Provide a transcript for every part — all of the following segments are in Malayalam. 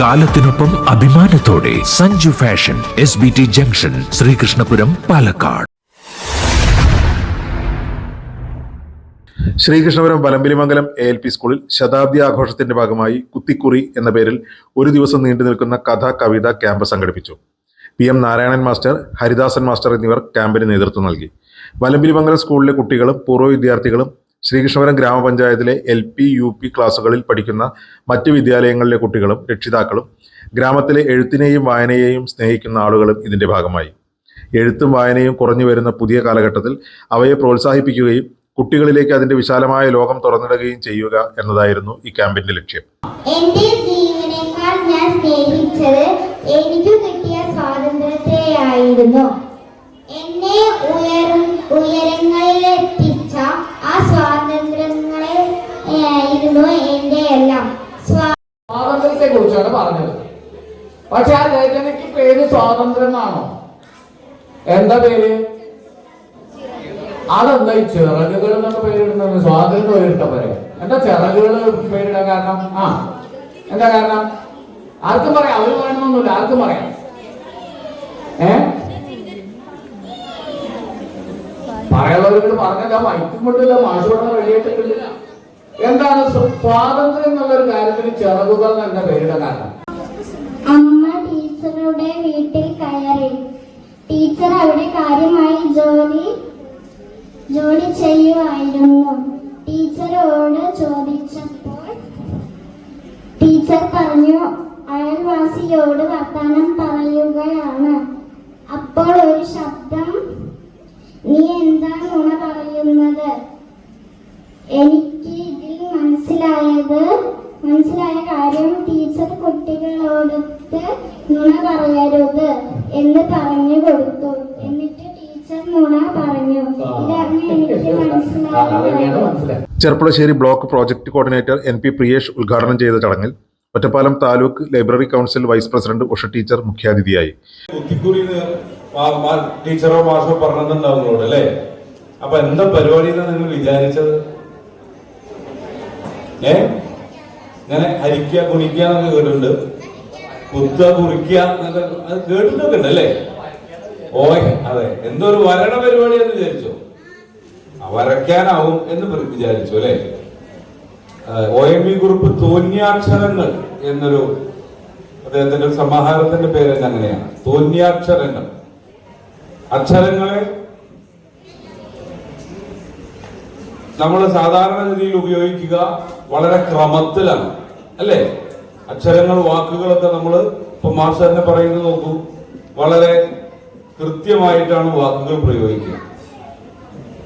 കാലത്തിനൊപ്പം അഭിമാനത്തോടെ Sanju fashion S B T junction Sreekrishnapuram Palakkad. Sreekrishnapuram Valambilimangalam A L P സ്കൂളിൽ ശതാബ്ദി ആഘോഷത്തിന്റെ ഭാഗമായി കുത്തിക്കുറി എന്ന പേരിൽ ഒരു ദിവസം നീണ്ടു നിൽക്കുന്ന കഥ കവിത ക്യാമ്പ് സംഘടിപ്പിച്ചു. P M Narayanan master Haridasan master എന്നിവർ ക്യാമ്പിന് നേതൃത്വം നൽകി. വലമ്പിലിമംഗലം സ്കൂളിലെ കുട്ടികളും പൂർവ വിദ്യാർത്ഥികളും ശ്രീകൃഷ്ണപുരം ഗ്രാമപഞ്ചായത്തിലെ എൽ പി യു പി ക്ലാസുകളിൽ പഠിക്കുന്ന മറ്റ് വിദ്യാലയങ്ങളിലെ കുട്ടികളും രക്ഷിതാക്കളും ഗ്രാമത്തിലെ എഴുത്തിനെയും വായനയെയും സ്നേഹിക്കുന്ന ആളുകളും ഇതിന്റെ ഭാഗമായി. എഴുത്തും വായനയും കുറഞ്ഞു വരുന്ന പുതിയ കാലഘട്ടത്തിൽ അവയെ പ്രോത്സാഹിപ്പിക്കുകയും കുട്ടികളിലേക്ക് അതിന്റെ വിശാലമായ ലോകം തുറന്നിടുകയും ചെയ്യുക എന്നതായിരുന്നു ഈ ക്യാമ്പിന്റെ ലക്ഷ്യം. എന്റെ ജീവനേക്കാൾ ഞാൻ സ്നേഹിച്ചത് എനിക്ക് കിട്ടിയ സ്വാതന്ത്ര്യത്തെയായിരുന്നു. കുറിച്ചാണ് പറഞ്ഞത്. പക്ഷെ ആ രചനയ്ക്ക് പേര് സ്വാതന്ത്ര്യം എന്നാണോ? എന്താ പേര്? അതെന്താ ഈ ചിറകുകൾ എന്നൊക്കെ പേരിടുന്നത്? സ്വാതന്ത്ര്യം പേരിട്ട പോലെ. എന്താ ചിറകുകൾ പേരിടാൻ കാരണം? ആ എന്താ കാരണം? ആർക്കും പറയാം. അവർ പറയണമെന്നില്ല ആർക്കും പറയാം. ഏ? പറയാനുള്ളവരോട് പറഞ്ഞല്ല. മൈക്കും കൊണ്ടില്ല മാഷോടെ റെഡിയായിട്ടില്ല എന്താണ് സ്വ- സ്വാതന്ത്ര്യം എന്നുള്ള ഒരു കാര്യത്തിന് ചിറകുകൾ എന്ന പേരുടെ കാരണം? അമ്മ ടീച്ചറുടെ വീട്ടിൽ കയറി. ടീച്ചർ അവിടെ കാര്യമായി ജോലി ജോലി ചെയ്യുമായിരുന്നു. ടീച്ചറോട് ചോദിച്ചപ്പോൾ ടീച്ചർ പറഞ്ഞു അയൽവാസിയോട് വർത്തമാനം പറയുകയാണ്. അപ്പോൾ ഒരു ശബ്ദം നീ എന്താണ് ഉണ പറയുന്നത്? എനിക്ക് ഇതിൽ മനസ്സിലായത് മനസ്സിലായ കാര്യം ടീച്ചർ കുട്ടികളോടൊത്ത് നുണ പറയരുത് എന്ന് പറഞ്ഞു കൊടുത്തു. എന്നിട്ട് ടീച്ചർ നുണ പറഞ്ഞു. ഇതറിഞ്ഞ് എനിക്ക് മനസ്സിലായത് മനസ്സിലായത് block project coordinator N P Priyesh ഉദ്ഘാടനം ചെയ്ത ചടങ്ങിൽ Ottapalam taluk library council vice president Usha teacher മുഖ്യാതിഥിയായി. ടീച്ചറോ മാഷോ പറഞ്ഞിട്ടുണ്ടാവും നിങ്ങളോട് അല്ലേ? അപ്പൊ എന്താ പരിപാടി എന്നാ നിങ്ങൾ വിചാരിച്ചത്? ഏ? ഇങ്ങനെ ഹരിക്കുക കുണിക്കുക എന്നൊക്കെ കേട്ടിട്ടുണ്ട്. കുത്തുക കുറിക്കുക എന്നൊക്കെ അത് കേട്ടിട്ടൊക്കെ ഉണ്ട് അല്ലേ അതെ. എന്തോ ഒരു വരണ പരിപാടിയെന്ന് വിചാരിച്ചോ? ആ, വരയ്ക്കാനാവും എന്ന് വിചാരിച്ചു അല്ലെ? ഒ എം വി കുറിപ്പ് തോന്നിയാക്ഷരങ്ങൾ എന്നൊരു അദ്ദേഹത്തിന്റെ സമാഹാരത്തിന്റെ പേര് അങ്ങനെയാണ്. തോന്നിയാക്ഷരങ്ങൾ അക്ഷരങ്ങളെ നമ്മൾ സാധാരണ രീതിയിൽ ഉപയോഗിക്കുക വളരെ ക്രമത്തിലാണ്. അല്ലേ? അക്ഷരങ്ങൾ വാക്കുകളൊക്കെ നമ്മൾ ഇപ്പൊ മാഷ് തന്നെ പറയുന്നത് നോക്കൂ. വളരെ കൃത്യമായിട്ടാണ് വാക്കുകൾ പ്രയോഗിക്കുക.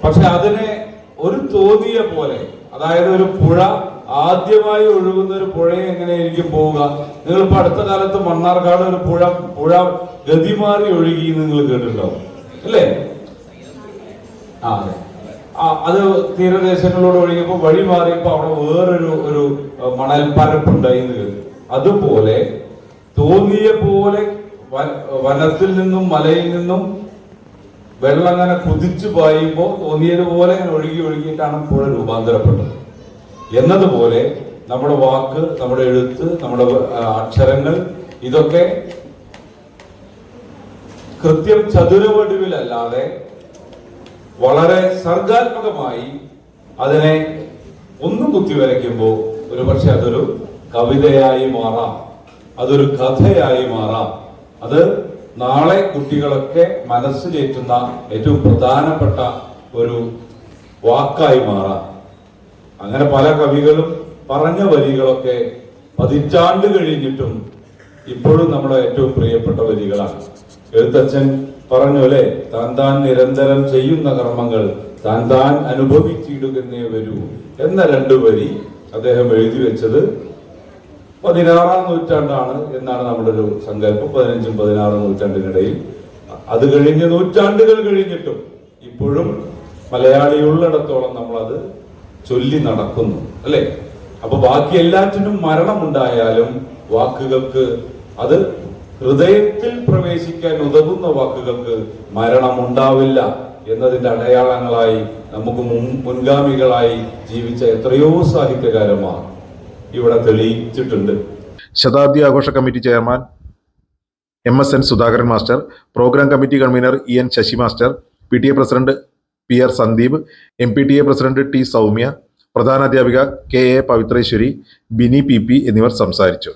പക്ഷെ അതിനെ ഒരു തോന്നിയ പോലെ അതായത് ഒരു പുഴ ആദ്യമായി ഒഴുകുന്ന ഒരു പുഴയെ എങ്ങനെയായിരിക്കും പോവുക? നിങ്ങൾ ഇപ്പൊ അടുത്ത കാലത്ത് മണ്ണാർക്കാട് ഒരു പുഴ പുഴ ഗതിമാറി ഒഴുകി നിങ്ങൾ കേട്ടിട്ടുണ്ടാവും. അല്ലേ? ആ അതെ. അത് തീരദേശങ്ങളിലൂടെ ഒഴുകിയപ്പോ വഴി മാറിയപ്പോ അവിടെ വേറൊരു ഒരു മണൽ പരപ്പുണ്ടായി എന്ന് അതുപോലെ തോന്നിയ പോലെ വനത്തിൽ നിന്നും മലയിൽ നിന്നും വെള്ളം അങ്ങനെ കുതിച്ചു പായുമ്പോൾ തോന്നിയതുപോലെ അങ്ങനെ ഒഴുകി ഒഴുകിയിട്ടാണ് പുഴ രൂപാന്തരപ്പെട്ടത്. എന്നതുപോലെ നമ്മുടെ വാക്ക് നമ്മുടെ എഴുത്ത് നമ്മുടെ അക്ഷരങ്ങൾ ഇതൊക്കെ കൃത്യം ചതുരവടിവിലല്ലാതെ വളരെ സർഗാത്മകമായി അതിനെ ഒന്ന് കുത്തി വരയ്ക്കുമ്പോൾ ഒരു പക്ഷെ അതൊരു കവിതയായി മാറാം. അതൊരു കഥയായി മാറാം. അത് നാളെ കുട്ടികളൊക്കെ മനസ്സിലേറ്റുന്ന ഏറ്റവും പ്രധാനപ്പെട്ട ഒരു വാക്കായി മാറാം. അങ്ങനെ പല കവികളും പറഞ്ഞ വരികളൊക്കെ പതിറ്റാണ്ട് കഴിഞ്ഞിട്ടും ഇപ്പോഴും നമ്മുടെ ഏറ്റവും പ്രിയപ്പെട്ട വരികളാണ്. എഴുത്തച്ഛൻ പറഞ്ഞു അല്ലെ താൻ താൻ നിരന്തരം ചെയ്യുന്ന കർമ്മങ്ങൾ താൻ താൻ അനുഭവിച്ചിടുകന്നേ വരൂ. എന്ന രണ്ടു വരി അദ്ദേഹം എഴുതി വെച്ചത് പതിനാറാം നൂറ്റാണ്ടാണ് എന്നാണ് നമ്മുടെ ഒരു സങ്കല്പം. പതിനഞ്ചും പതിനാറും നൂറ്റാണ്ടിനിടയിൽ അത് കഴിഞ്ഞ് നൂറ്റാണ്ടുകൾ കഴിഞ്ഞിട്ടും ഇപ്പോഴും മലയാളി ഉള്ളിടത്തോളം നമ്മളത് ചൊല്ലി നടക്കുന്നു അല്ലെ? അപ്പൊ ബാക്കി എല്ലാറ്റിനും മരണമുണ്ടായാലും വാക്കുകൾക്ക് അത് ഹൃദയത്തിൽ പ്രവേശിക്കാൻ ഉതകുന്ന വാക്കുകൾക്ക് മരണം ഉണ്ടാവില്ല എന്നതിന്റെ അടയാളങ്ങളായി നമുക്ക് മുൻ- മുൻഗാമികളായി ജീവിച്ച എത്രയോ സാഹിത്യകാരന്മാർ ഇവിടെ തെളിയിച്ചിട്ടുണ്ട്. ശതാബ്ദി ആഘോഷ committee chairman M S N Sudhakaran master programme committee convener E N Sasi master P T A president P R Sandeep M P T A president T Soumya പ്രധാനാധ്യാപിക K A Pavithreswari Bini P P എന്നിവർ സംസാരിച്ചു.